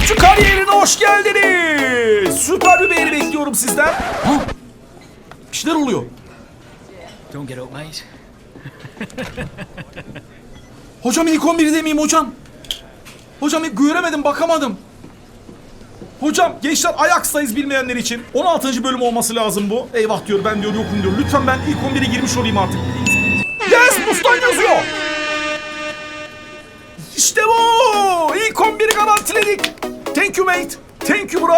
Topçu kariyerine hoş geldiniz. Süper bir beğeni bekliyorum sizden. Ha? Bir şeyler oluyor. Don't get up, mate. Hocam ilk 11'de miyim hocam? Hocam ilk göremedim bakamadım. Hocam gençler Ajax'tayız bilmeyenler için. 16. bölüm olması lazım bu. Eyvah diyor ben diyor yokum diyor. Lütfen ben ilk 11'e girmiş olayım artık. Yes Mustan yazıyor. İşte bu. İlk 11'i garantiledik. Thank you mate. Thank you bro.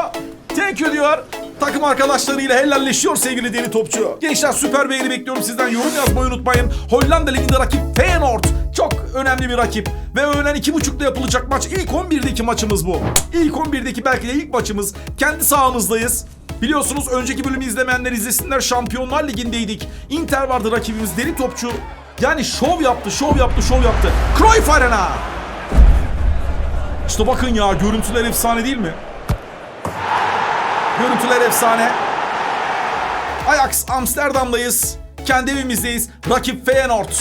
Thank you diyor. Takım arkadaşlarıyla helalleşiyor sevgili deli topçu. Gençler süper beğeni bekliyorum sizden. Yorum yazmayı unutmayın. Hollanda Ligi'nde rakip Feyenoord. Çok önemli bir rakip. Ve öğlen 2.30'da yapılacak maç. İlk 11'deki maçımız bu. İlk 11'deki belki de ilk maçımız. Kendi sahamızdayız. Biliyorsunuz önceki bölümü izlemeyenler izlesinler. Şampiyonlar Ligi'ndeydik. Inter vardı rakibimiz. Deli topçu. Yani şov yaptı, şov yaptı, şov yaptı. Cruyff Arena. İşte bakın ya görüntüler efsane değil mi? Görüntüler efsane. Ajax Amsterdam'dayız. Kendi evimizdeyiz. Rakip Feyenoord.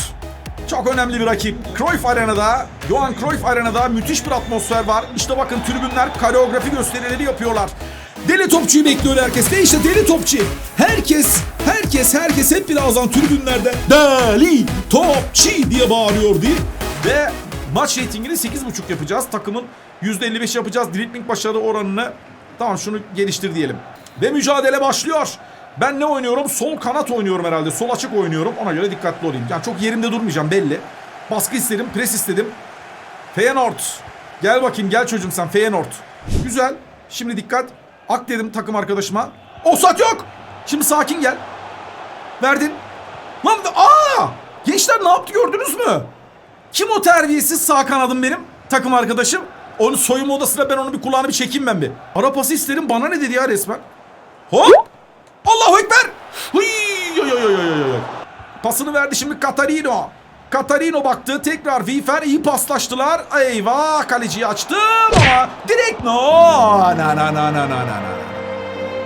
Çok önemli bir rakip. Cruyff Arena'da, Johan Cruyff Arena'da müthiş bir atmosfer var. İşte bakın tribünler koreografi gösterileri yapıyorlar. Deli topçuyu bekliyor herkes. De işte deli topçu. Herkes, herkes, herkes hep birazdan tribünlerde deli topçu diye bağırıyor diye. Ve maç reytingini 8.5 yapacağız. Takımın %55 yapacağız. Dribbling başarı oranını Tamam şunu geliştir diyelim. Ve mücadele başlıyor. Ben ne oynuyorum? Sol kanat oynuyorum herhalde. Sol açık oynuyorum. Ona göre dikkatli olayım. Yani çok yerimde durmayacağım belli. Baskı istedim, pres istedim. Feyenoord. Gel bakayım gel çocuğum sen Feyenoord. Güzel. Şimdi dikkat. Ak dedim takım arkadaşıma. Osat yok. Şimdi sakin gel. Verdin. Lan aa! Gençler ne yaptı gördünüz mü? Kim o terbiyesiz sağ kanadım benim? Takım arkadaşım. Onun soyunma odasına ben onu bir kulağını bir çekeyim ben bir. Ara pası isterim bana ne dedi ya resmen. Hop! Allahu Ekber! Hıy! Pasını verdi şimdi Katarino. Katarino baktı tekrar Vifer paslaştılar. Eyvah kaleciyi açtım ama direkt no. Na na na na na na.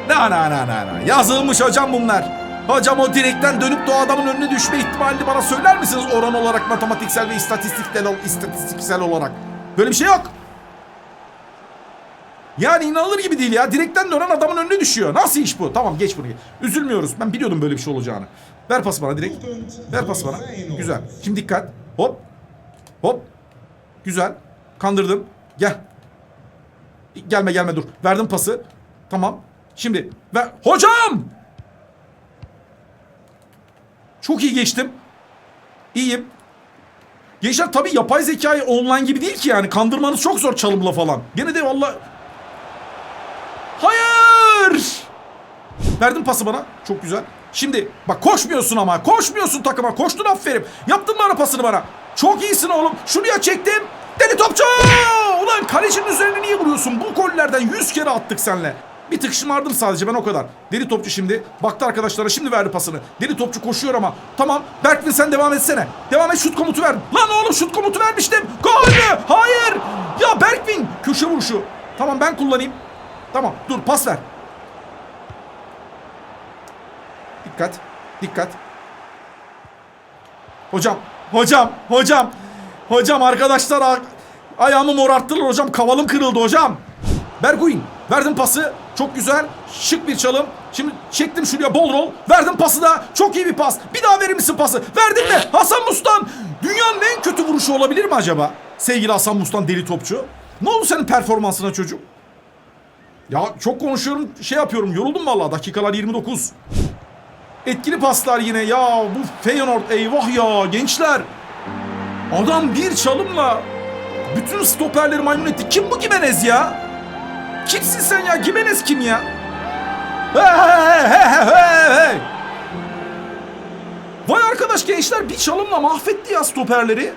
Na na na na na. Yazılmış hocam bunlar. Hocam o direkten dönüp de o adamın önüne düşme ihtimalini bana söyler misiniz oran olarak matematiksel ve istatistiksel, istatistiksel olarak? Böyle bir şey yok. Yani inanılır gibi değil ya. Direkten dönen adamın önüne düşüyor. Nasıl iş bu? Tamam geç bunu. Üzülmüyoruz. Ben biliyordum böyle bir şey olacağını. Ver pası bana direkt. Ver pası bana. Güzel. Şimdi dikkat. Hop. Hop. Güzel. Kandırdım. Gel. Gelme gelme dur. Verdim pası. Tamam. Şimdi ver. Hocam! Çok iyi geçtim. İyiyim. Gençler tabii yapay zekayı online gibi değil ki yani. Kandırmanız çok zor çalımla falan. Gene de valla... Hayır! Verdin pası bana. Çok güzel. Şimdi bak koşmuyorsun ama. Koşmuyorsun takıma. Koştun aferin. Yaptın bana pasını bana. Çok iyisin oğlum. Şuraya çektim. Deli topçu! Ulan kalecinin üzerine niye vuruyorsun? Bu gollerden 100 kere attık senle. Bir tık şımardım sadece ben o kadar. Deli topçu şimdi. Baktı arkadaşlara şimdi verdi pasını. Deli topçu koşuyor ama. Tamam Berkvin sen devam etsene. Devam et şut komutu ver. Lan oğlum şut komutu vermiştim. Gol? Hayır. Ya Berkvin köşe vuruşu. Tamam ben kullanayım. Tamam dur pas ver. Dikkat. Dikkat. Hocam. Hocam. Hocam. Hocam arkadaşlar ayağımı morarttılar hocam. Kavalım kırıldı hocam. Berguin. Verdim pası. Çok güzel. Şık bir çalım. Şimdi çektim şuraya bol rol. Verdim pası da. Çok iyi bir pas. Bir daha verir misin pası? Verdin mi? Hasan Mustan. Dünyanın en kötü vuruşu olabilir mi acaba? Sevgili Hasan Mustan deli topçu. Ne oldu senin performansına çocuk? Ya çok konuşuyorum şey yapıyorum yoruldum vallahi dakikalar 29. Etkili paslar yine ya bu Feyenoord eyvah ya gençler. Adam bir çalımla bütün stoperleri maymun etti. Kim bu Gimenez ya? Kimsin sen ya? Gimenez kim ya? Hey, hey, hey, hey. Vay arkadaş gençler bir çalımla mahvetti ya stoperleri.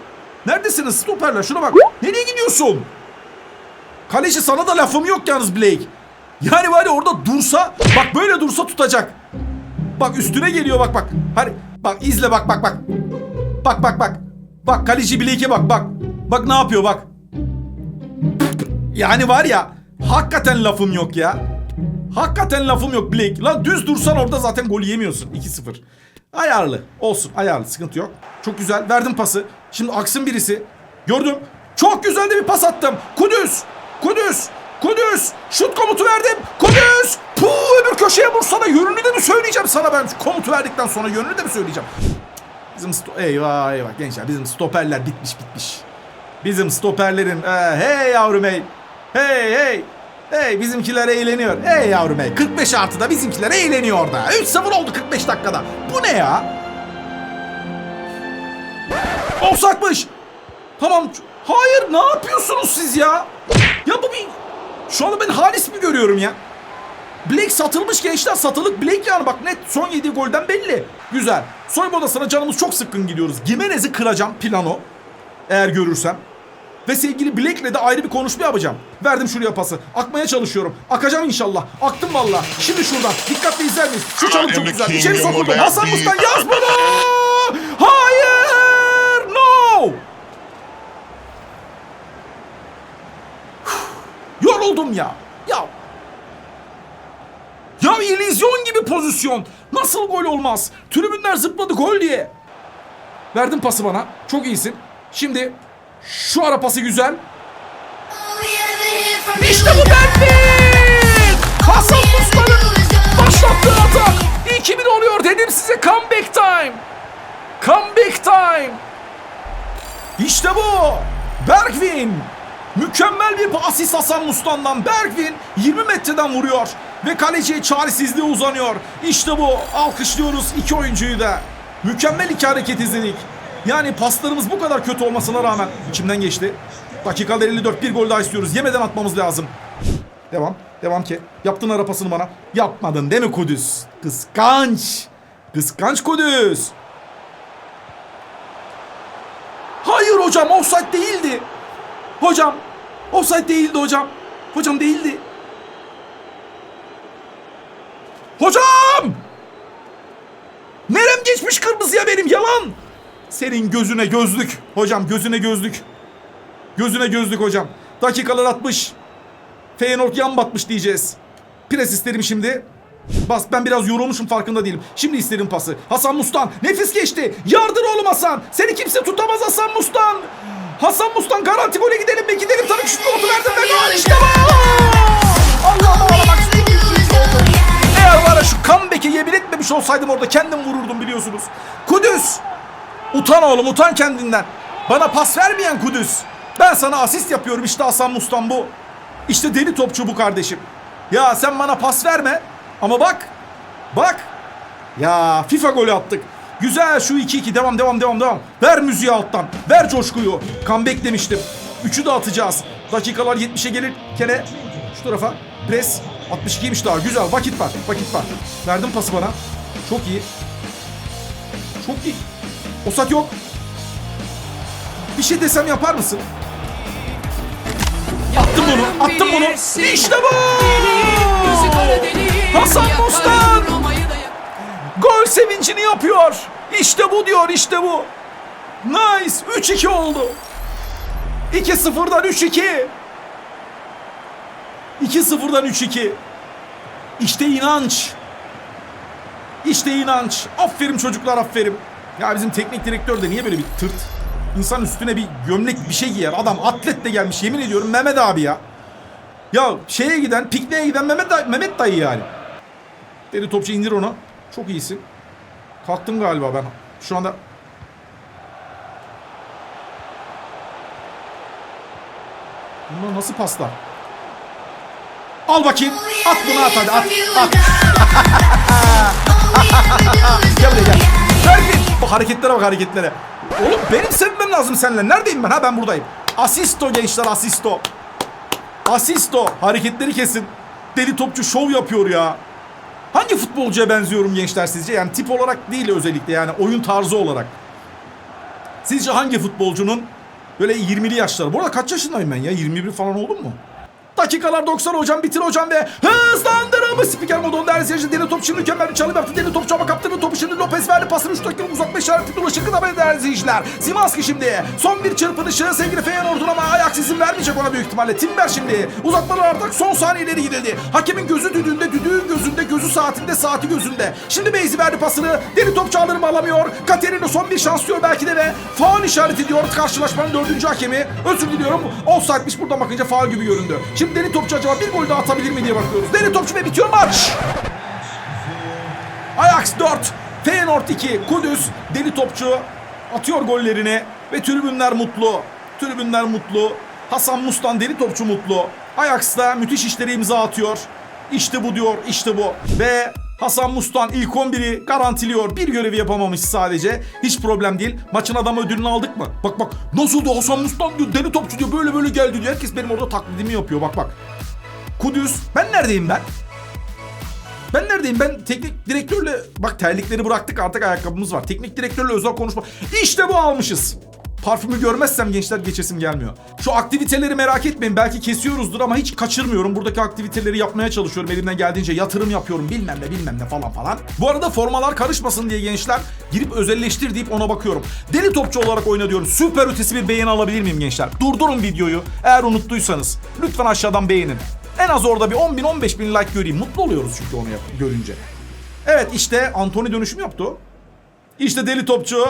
Neredesiniz stoperler? Şuna bak. Nereye gidiyorsun? Kaleci sana da lafım yok yalnız Blake. Yani var ya orada dursa bak böyle dursa tutacak. Bak üstüne geliyor bak bak. Hadi bak izle bak bak bak. Bak bak bak. Bak kaleci Blake'e bak bak. Bak ne yapıyor bak. Yani var ya hakikaten lafım yok ya. Hakikaten lafım yok Blake. Lan düz dursan orada zaten gol yemiyorsun. 2-0. Ayarlı. Olsun ayarlı. Sıkıntı yok. Çok güzel. Verdim pası. Şimdi aksın birisi. Gördüm. Çok güzel de bir pas attım. Kudüs. Kudüs. Kudüs. Şut komutu verdim. Kudüs. Puh öbür köşeye vursana. Yönünü de mi söyleyeceğim sana ben? Komutu verdikten sonra yönünü de mi söyleyeceğim? Bizim eyvah eyvah gençler bizim stoperler bitmiş bitmiş. Bizim stoperlerin ee, hey yavrum hey. Hey hey. Hey bizimkiler eğleniyor. Hey yavrum hey. 45 artıda bizimkiler eğleniyor orada. 3-0 oldu 45 dakikada. Bu ne ya? Offside'mış. Tamam. Hayır ne yapıyorsunuz siz ya? Ya bu bir... Şu anda ben Halis mi görüyorum ya? Blake satılmış gençler satılık Blake yani bak net son yediği golden belli. Güzel. Soyunma odasına canımız çok sıkkın gidiyoruz. Gimenez'i kıracağım plano. Eğer görürsem. Ve sevgili Blake'le de ayrı bir konuşma yapacağım. Verdim şuraya pası. Akmaya çalışıyorum. Akacağım inşallah. Aktım valla. Şimdi şuradan. Dikkatli izler miyiz? Şu çalım çok güzel. İçeri sokuldu. Hasan Mustan yaz bunu! Hayır! No! Yoruldum ya. Ya ya illüzyon gibi pozisyon. Nasıl gol olmaz? Tribünler zıpladı gol diye. Verdin pası bana. Çok iyisin. Şimdi şu ara pası güzel. İşte bu Berfin! Hasan Mustar'ın başlattığı atak. 2000 oluyor dedim size comeback time. Comeback time. İşte bu. Bergvin. Mükemmel bir asist Hasan Mustan'dan. Bergvin 20 metreden vuruyor. Ve kaleciye çaresizliğe uzanıyor. İşte bu. Alkışlıyoruz iki oyuncuyu da. Mükemmel iki hareket izledik. Yani paslarımız bu kadar kötü olmasına rağmen içimden geçti. Dakikada 54 bir gol daha istiyoruz. Yemeden atmamız lazım. Devam. Devam ki. Yaptın ara pasını bana. Yapmadın değil mi Kudüs? Kıskanç. Kıskanç Kudüs. Hayır hocam offside değildi. Hocam offside değildi hocam. Hocam değildi. Hocam! Nerem geçmiş kırmızıya benim yalan. Senin gözüne gözlük. Hocam gözüne gözlük. Gözüne gözlük hocam. Dakikalar 60. Feyenoord yan batmış diyeceğiz. Pres isterim şimdi. Bas ben biraz yorulmuşum farkında değilim. Şimdi isterim pası. Hasan Mustan nefis geçti. Yardır oğlum Hasan. Seni kimse tutamaz Hasan Mustan. Hasan Mustan garanti gole gidelim mi? Gidelim tabii ki şu notu verdim ve gol işte bu. Allah'ım ağlamak Eğer var ya şu comeback'i yemin etmemiş olsaydım orada kendim vururdum biliyorsunuz. Utan oğlum utan kendinden. Bana pas vermeyen Kudüs. Ben sana asist yapıyorum işte Hasan Mustan bu. İşte deli topçu bu kardeşim. Ya sen bana pas verme. Ama bak. Bak. Ya FIFA golü attık. Güzel şu 2-2 devam devam devam devam. Ver müziği alttan. Ver coşkuyu. Comeback demiştim. Üçü de atacağız. Dakikalar 70'e gelirken şu tarafa pres 62'ymiş daha. Güzel vakit var. Vakit var. Verdim pası bana. Çok iyi. Çok iyi. Osat yok. Bir şey desem yapar mısın? Attım bunu. Attım bunu. İşte bu. Hasan Mustan. Gol sevincini yapıyor. İşte bu diyor işte bu. Nice. 3-2 oldu. 2-0'dan 3-2. 2-0'dan 3-2. İşte inanç. İşte inanç. Aferin çocuklar aferin. Ya bizim teknik direktör de niye böyle bir tırt? İnsan üstüne bir gömlek bir şey giyer. Adam atlet de gelmiş yemin ediyorum Mehmet abi ya. Ya şeye giden, pikniğe giden Mehmet, dayı- Mehmet dayı yani. Deli topçu indir onu. Çok iyisin. Kalktım galiba ben. Şu anda Bunlar nasıl paslar? Al bakayım. At bunu at hadi at. At. Gel buraya gel. Berfin. Bu hareketlere bak hareketlere. Oğlum benim sevmem lazım seninle. Neredeyim ben? Ha ben buradayım. Asisto gençler asisto. Asisto. Hareketleri kesin. Deli topçu şov yapıyor ya. Hangi futbolcuya benziyorum gençler sizce? Yani tip olarak değil özellikle yani oyun tarzı olarak. Sizce hangi futbolcunun böyle 20'li yaşları? Bu arada kaç yaşındayım ben ya? 21 falan oldum mu? Dakikalar 90 hocam bitir hocam ve hızlandırılmış spiker modunda her seyirci deli top şimdi mükemmel bir çalım yaptı. Deli topçu ama kaptırdı topu şimdi Lopez verdi pasını 3 dakika uzatma işareti dolaşır kıdamaya değerli izleyiciler. Simanski şimdi son bir çırpınışı sevgili Feyenoord'un ama ayak izin vermeyecek ona büyük ihtimalle. Timber şimdi uzatmalar artık son saniyeleri gidildi. Hakemin gözü düdüğünde düdüğün gözünde gözü saatinde saati gözünde. Şimdi Beyzi verdi pasını deli topçu alır mı alamıyor. Katerina son bir şans diyor belki de ve faul işareti diyor karşılaşmanın dördüncü hakemi. Özür diliyorum offside'miş buradan bakınca faul gibi göründü. Şimdi Şimdi Deli Topçu acaba bir gol daha atabilir mi diye bakıyoruz. Deli Topçu ve bitiyor maç. Ajax 4, Feyenoord 2, Kudüs Deli Topçu atıyor gollerini ve tribünler mutlu. Tribünler mutlu. Hasan Mustan Deli Topçu mutlu. Ajax'ta müthiş işleri imza atıyor. İşte bu diyor, işte bu. Ve Hasan Mustan ilk 11'i garantiliyor. Bir görevi yapamamış sadece. Hiç problem değil. Maçın adamı ödülünü aldık mı? Bak bak nasıl da Hasan Mustan diyor, Deli Topçu diyor, böyle böyle geldi diyor. Herkes benim orada taklidimi yapıyor. Bak bak. Kudüs. Ben neredeyim ben? Ben neredeyim? Ben teknik direktörle... Bak terlikleri bıraktık artık ayakkabımız var. Teknik direktörle özel konuşma. İşte bu almışız. Parfümü görmezsem gençler geçesim gelmiyor. Şu aktiviteleri merak etmeyin. Belki kesiyoruzdur ama hiç kaçırmıyorum. Buradaki aktiviteleri yapmaya çalışıyorum. Elimden geldiğince yatırım yapıyorum. Bilmem ne bilmem ne falan falan. Bu arada formalar karışmasın diye gençler girip özelleştir deyip ona bakıyorum. Deli topçu olarak oyna diyorum. Süper ötesi bir beğeni alabilir miyim gençler? Durdurun videoyu. Eğer unuttuysanız. Lütfen aşağıdan beğenin. En az orada bir 10 bin 15 bin like göreyim. Mutlu oluyoruz çünkü onu görünce. Evet işte Anthony dönüşüm yaptı. İşte deli topçu.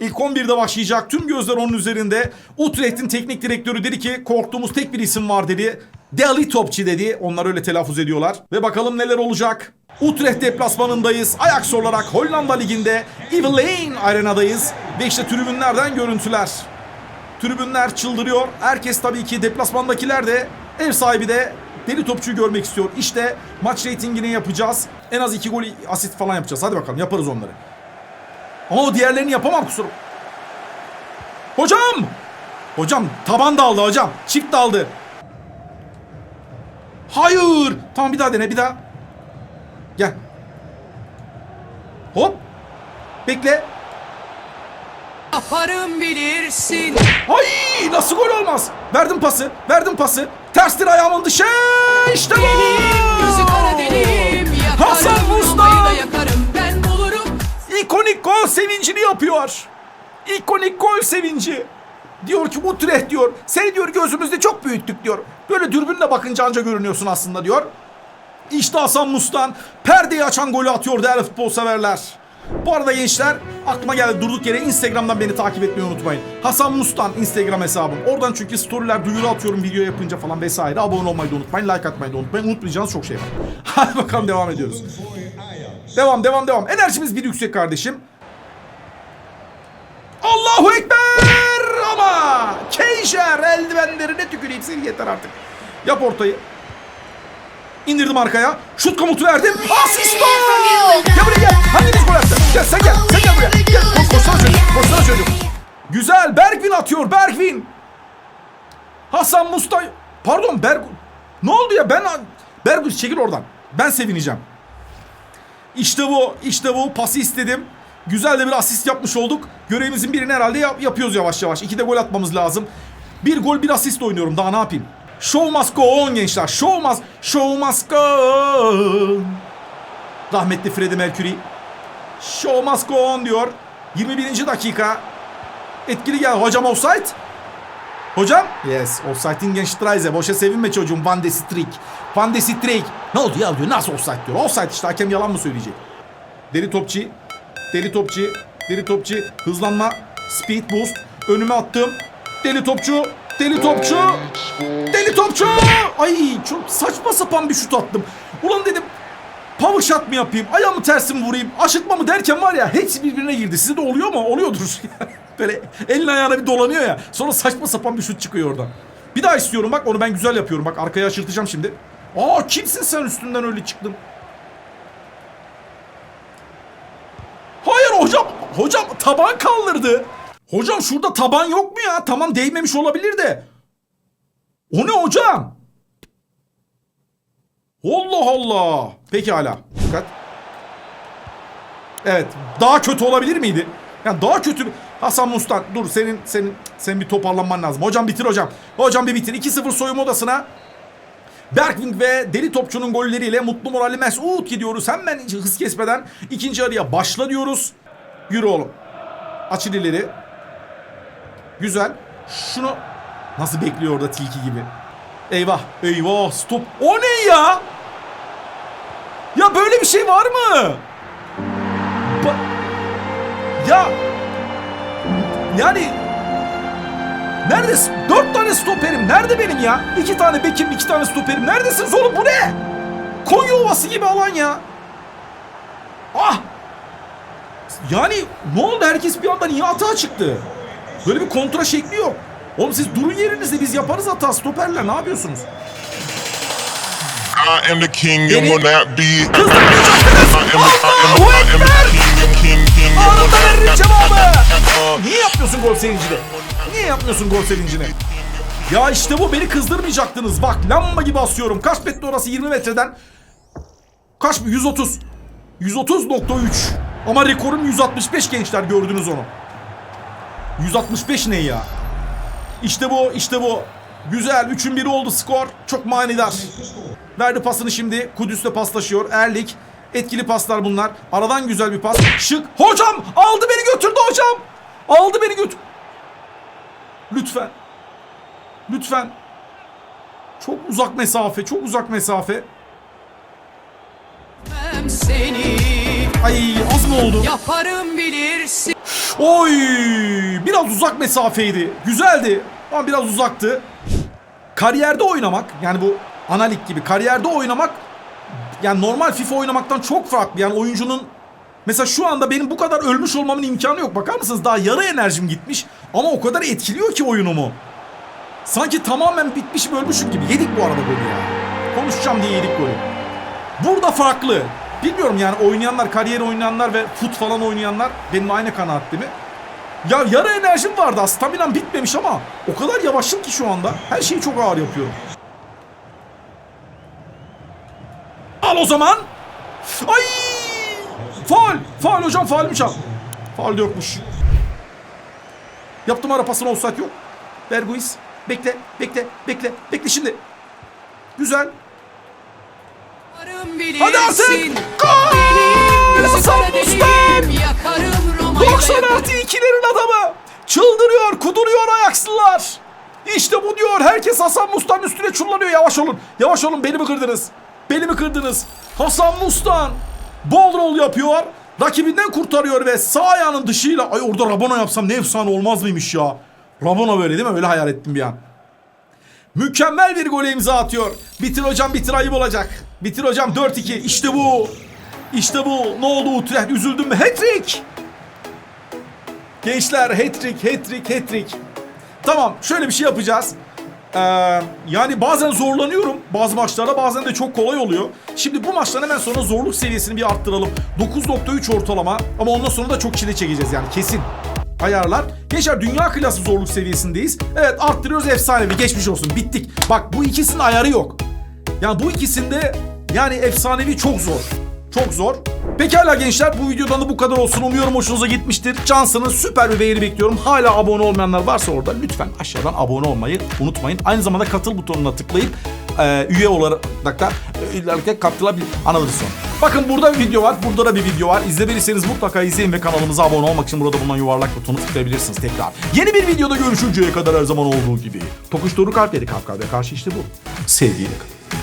İlk 11'de başlayacak. Tüm gözler onun üzerinde. Utrecht'in teknik direktörü dedi ki korktuğumuz tek bir isim var dedi. Deli topçu dedi. Onlar öyle telaffuz ediyorlar. Ve bakalım neler olacak. Utrecht deplasmanındayız. Ajax olarak Hollanda Ligi'nde Evelyn Arena'dayız. Ve işte tribünlerden görüntüler. Tribünler çıldırıyor. Herkes tabii ki deplasmandakiler de ev sahibi de deli topçuyu görmek istiyor. İşte maç reytingini yapacağız. En az iki gol asist falan yapacağız. Hadi bakalım yaparız onları. Ama o diğerlerini yapamam kusura. Hocam! Hocam taban da aldı hocam. Çift de aldı. Hayır. Tamam bir daha dene bir daha. Gel. Hop. Bekle. Yaparım bilirsin. Ay nasıl gol olmaz? Verdim pası. Verdim pası. Terstir ayağımın dışı. İşte bu. İkonik gol sevincini yapıyor. İkonik gol sevinci. Diyor ki Utrecht diyor. Seni diyor gözümüzde çok büyüttük diyor. Böyle dürbünle bakınca anca görünüyorsun aslında diyor. İşte Hasan Mustan perdeyi açan golü atıyor değerli futbol severler. Bu arada gençler aklıma geldi durduk yere Instagram'dan beni takip etmeyi unutmayın. Hasan Mustan Instagram hesabım. Oradan çünkü storyler duyuru atıyorum video yapınca falan vesaire. Abone olmayı da unutmayın. Like atmayı da unutmayın. Unutmayacağınız çok şey var. Hadi bakalım devam ediyoruz. Devam devam devam. Enerjimiz bir yüksek kardeşim. Allahu Ekber ama Keyşer eldivenlerine tüküreyim seni yeter artık. Yap ortayı. İndirdim arkaya. Şut komutu verdim. Asistan! Gel buraya gel. Hanginiz gol attı? Gel sen gel. Sen gel buraya. Gel. Koş, koşsana çocuk. Koşsana çocuk. Güzel. Bergvin atıyor. Bergvin. Hasan Mustay. Pardon Berg... Ne oldu ya? Ben... Bergvin çekil oradan. Ben sevineceğim. İşte bu, işte bu. Pası istedim. Güzel de bir asist yapmış olduk. Görevimizin birini herhalde yap- yapıyoruz yavaş yavaş. İki de gol atmamız lazım. Bir gol bir asist oynuyorum. Daha ne yapayım? Show must go on gençler. Show must, show must go on. Rahmetli Freddie Mercury. Show must go on diyor. 21. dakika. Etkili gel. Hocam offside. Hocam? Yes. Offside'in Gençtreise. Boşa sevinme çocuğum. Van de Strik. Van de Strik. Ne oldu ya diyor. Nasıl offside diyor. Offside işte. Hakem yalan mı söyleyecek? Deli topçu. Deli topçu. Deli topçu. Hızlanma. Speed boost. Önüme attım. Deli topçu. Deli topçu. Deli topçu. Ay çok saçma sapan bir şut attım. Ulan dedim power shot mı yapayım? Ayağımı tersi mi vurayım? Aşıtma mı derken var ya hepsi birbirine girdi. Size de oluyor mu? Oluyordur. Böyle elin ayağına bir dolanıyor ya. Sonra saçma sapan bir şut çıkıyor oradan. Bir daha istiyorum bak onu ben güzel yapıyorum. Bak arkaya aşırtacağım şimdi. Aa kimsin sen üstünden öyle çıktın? Hayır hocam. Hocam taban kaldırdı. Hocam şurada taban yok mu ya? Tamam değmemiş olabilir de. O ne hocam? Allah Allah. Peki hala. Dikkat. Evet. Daha kötü olabilir miydi? Yani daha kötü. Hasan Mustan dur senin senin senin bir toparlanman lazım. Hocam bitir hocam. Hocam bir bitir. 2-0 soyunma odasına. Bergving ve Deli Topçu'nun golleriyle mutlu moralli Mesut gidiyoruz. Hemen hız kesmeden ikinci araya başla diyoruz. Yürü oğlum. Açıl ileri. Güzel. Şunu nasıl bekliyor orada tilki gibi. Eyvah. Eyvah. Stop. O ne ya? Ya böyle bir şey var mı? Ba- ya yani Neredesin? Dört tane stoperim. Nerede benim ya? İki tane bekim, iki tane stoperim. Neredesiniz oğlum? Bu ne? Konya Ovası gibi alan ya. Ah! Yani ne oldu? Herkes bir anda niye atağa çıktı? Böyle bir kontra şekli yok. Oğlum siz durun yerinizde biz yaparız hata stoperler ne yapıyorsunuz? I am the king and will not be. Kızdırmayacaksınız! I am the, I am, Allahu Ekber! Anında veririm cevabı! Niye yapmıyorsun gol sevincini? Niye yapmıyorsun gol sevincini? Ya işte bu beni kızdırmayacaktınız. Bak lamba gibi asıyorum. Kaç metre orası 20 metreden? Kaç 130. 130.3. Ama rekorum 165 gençler gördünüz onu. 165 ne ya? İşte bu, işte bu. Güzel. 3'ün biri oldu skor. Çok manidar. Verdi pasını şimdi. Kudüs'le paslaşıyor. Erlik. Etkili paslar bunlar. Aradan güzel bir pas. Şık. Hocam! Aldı beni götürdü hocam! Aldı beni götür... Lütfen. Lütfen. Çok uzak mesafe. Çok uzak mesafe. Ay az mı oldu? yaparım bilirsin. Oy! Biraz uzak mesafeydi. Güzeldi ama biraz uzaktı. Kariyerde oynamak yani bu analik gibi kariyerde oynamak yani normal FIFA oynamaktan çok farklı. Yani oyuncunun mesela şu anda benim bu kadar ölmüş olmamın imkanı yok. Bakar mısınız daha yarı enerjim gitmiş ama o kadar etkiliyor ki oyunumu. Sanki tamamen bitmişim ölmüşüm gibi. Yedik bu arada golü ya. Konuşacağım diye yedik golü. Burada farklı. Bilmiyorum yani oynayanlar, kariyer oynayanlar ve fut falan oynayanlar benim aynı kanaatte mi? Ya yarı enerjim vardı. Staminam bitmemiş ama o kadar yavaşım ki şu anda. Her şeyi çok ağır yapıyorum. Al o zaman. Ay! Faul. Faul hocam faulmü çal. Faul de yokmuş. Yaptım ara pasını offside yok. Berguiz. Bekle, bekle, bekle, bekle şimdi. Güzel. Hadi artık! Gol! Roma'yı 90 artı 2'lerin adamı. Çıldırıyor, kuduruyor Ayakslılar. İşte bu diyor. Herkes Hasan Mustan üstüne çullanıyor. Yavaş olun. Yavaş olun. Beni mi kırdınız? Beni mi kırdınız? Hasan Mustan bol roll yapıyor. Rakibinden kurtarıyor ve sağ ayağının dışıyla... Ay orada Rabona yapsam ne efsane olmaz mıymış ya? Rabona böyle değil mi? Öyle hayal ettim bir an. Mükemmel bir gole imza atıyor. Bitir hocam bitir ayıp olacak. Bitir hocam 4-2. İşte bu. İşte bu. Ne oldu Utrecht? Üzüldün mü? Hat-trick. Gençler hat-trick, hat-trick, hat-trick. Tamam şöyle bir şey yapacağız. Ee, yani bazen zorlanıyorum bazı maçlarda bazen de çok kolay oluyor. Şimdi bu maçtan hemen sonra zorluk seviyesini bir arttıralım. 9.3 ortalama ama ondan sonra da çok çile çekeceğiz yani kesin. Ayarlar. Gençler dünya klası zorluk seviyesindeyiz. Evet arttırıyoruz efsanevi geçmiş olsun bittik. Bak bu ikisinin ayarı yok. Yani bu ikisinde yani efsanevi çok zor. Çok zor. Pekala gençler bu videodan da bu kadar olsun. Umuyorum hoşunuza gitmiştir. Cansınız süper bir beğeni bekliyorum. Hala abone olmayanlar varsa orada lütfen aşağıdan abone olmayı unutmayın. Aynı zamanda katıl butonuna tıklayıp e, üye olarak da e, katılabilir. Anladınız sonra. Bakın burada bir video var. Burada da bir video var. İzlemediyseniz mutlaka izleyin ve kanalımıza abone olmak için burada bulunan yuvarlak butonu tıklayabilirsiniz tekrar. Yeni bir videoda görüşünceye kadar her zaman olduğu gibi. Tokuştoru kalpleri kalp kalbe karşı işte bu. Sevgiyle kalın.